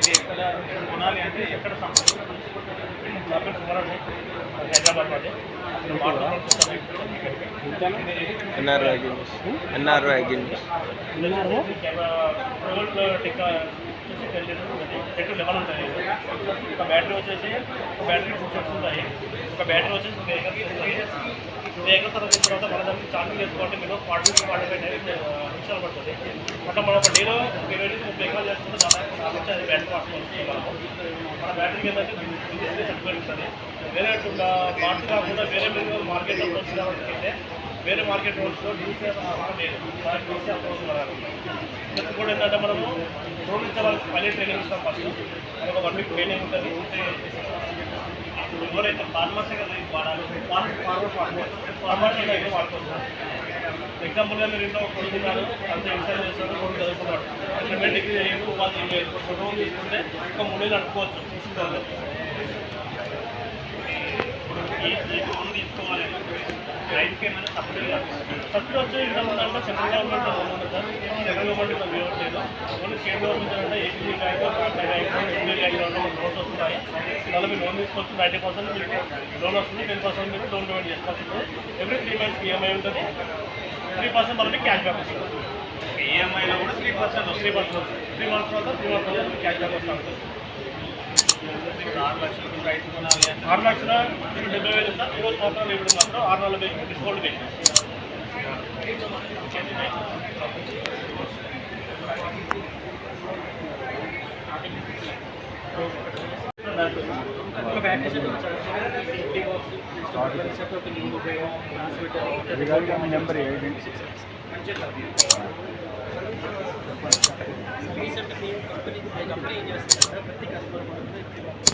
ఇది ఎక్కడ కొనాలి అంటే ఎక్కడ హైదరాబాద్. ఎన్ఆర్ వ్యాగిన్స్ ఎన్ఆర్ వ్యాగిన్స్ రోడ్ టిక్ వచ్చేసి టెన్ టెన్ లెవెన్ ఉంటాయి ఒక బ్యాటరీ వచ్చేసి ఒక బ్యాటరీ టూ సెట్స్ ఉంటాయి ఒక బ్యాటరీ వచ్చేసి ఒక వెహికల్ వెహికల్ తర్వాత తర్వాత మన దానికి ఛార్జింగ్ చేసుకోవాలంటే మీరు ఫార్టీ టు ఫార్టీ ఫైవ్ నిమిషాలు పడుతుంది. అట్లా మనం ఒక డేలో ఒక ఇరవై నుంచి ముప్పై ఎకరాలు చేసుకుంటే దాదాపు నాకు వచ్చి అది బ్యాటరీ వాడుకోవచ్చు మనము మన బ్యాటరీకి ఏంటంటే బిజినెస్ సర్టిఫికేట్ వేరే పార్టీ కాకుండా వేరే మీరు మార్కెట్లో వచ్చి కాబట్టి వేరే మార్కెట్ రోడ్స్లో చూసే లేదు. దానికి అప్రోచ్ వరాలి నెక్స్ట్ కూడా ఏంటంటే మనము రోడ్ నుంచి వాళ్ళకి పైలట్ ట్రైనింగ్ ఇస్తాం ఫస్ట్ మనకు వన్ వీక్ ట్రైనింగ్ ఉంటుంది. అప్పుడు ఎవరైతే ఫార్మర్స్ కదా వాడాలి ఫార్మర్ ఫార్మర్ ఫార్మర్స్ అయితే ఏం వాడుకోవచ్చు ఎగ్జాంపుల్గా మీరు ఇంట్లో కొడుతున్నారు అంత ఇన్సైడ్ చేస్తారు కొడుకు చదువుకున్నాడు అంటే డిగ్రీ చేయదు ఉపాధి లేదు. ఫోటో తీసుకుంటే ఒక మూడు నెలలు అనుకోవచ్చు తీసుకుంటారు ఏమైనా సబ్సిడీ సబ్సిడీ వచ్చి ఇంతకుముందు అంటే సెంట్రల్ గవర్నమెంట్ ఉంది సార్ సెంట్రల్ గవర్నమెంట్ ఇవ్వట్లేదు ఓన్లీ స్టేట్ గవర్నమెంట్ అంటే AP bank bank SBI bank loans వస్తున్నాయి దానిలో మీరు లోన్ తీసుకోవచ్చు నైంటీ పర్సెంట్ మీకు లోన్ వస్తుంది టెన్ పర్సెంట్ మీరు లోన్ పేమెంట్ చేసుకోవచ్చు ఎవ్రీ త్రీ మంత్స్కి ఈఎంఐ ఉంటుంది త్రీ పర్సెంట్ మనకి క్యాష్ బ్యాక్ వస్తుంది ఈఎంఐలో కూడా three percent three percent three months తర్వాత త్రీ మంత్స్ తర్వాత క్యాష్ బ్యాక్ వస్తుంది ఆరు లక్షల డెబ్బై వేలు సార్ ఈరోజు సంవత్సరాలు ఇప్పుడు మాత్రం ఆరు నెలల వేలు discount transmitter number company company ఏం చేస్తుంది సార్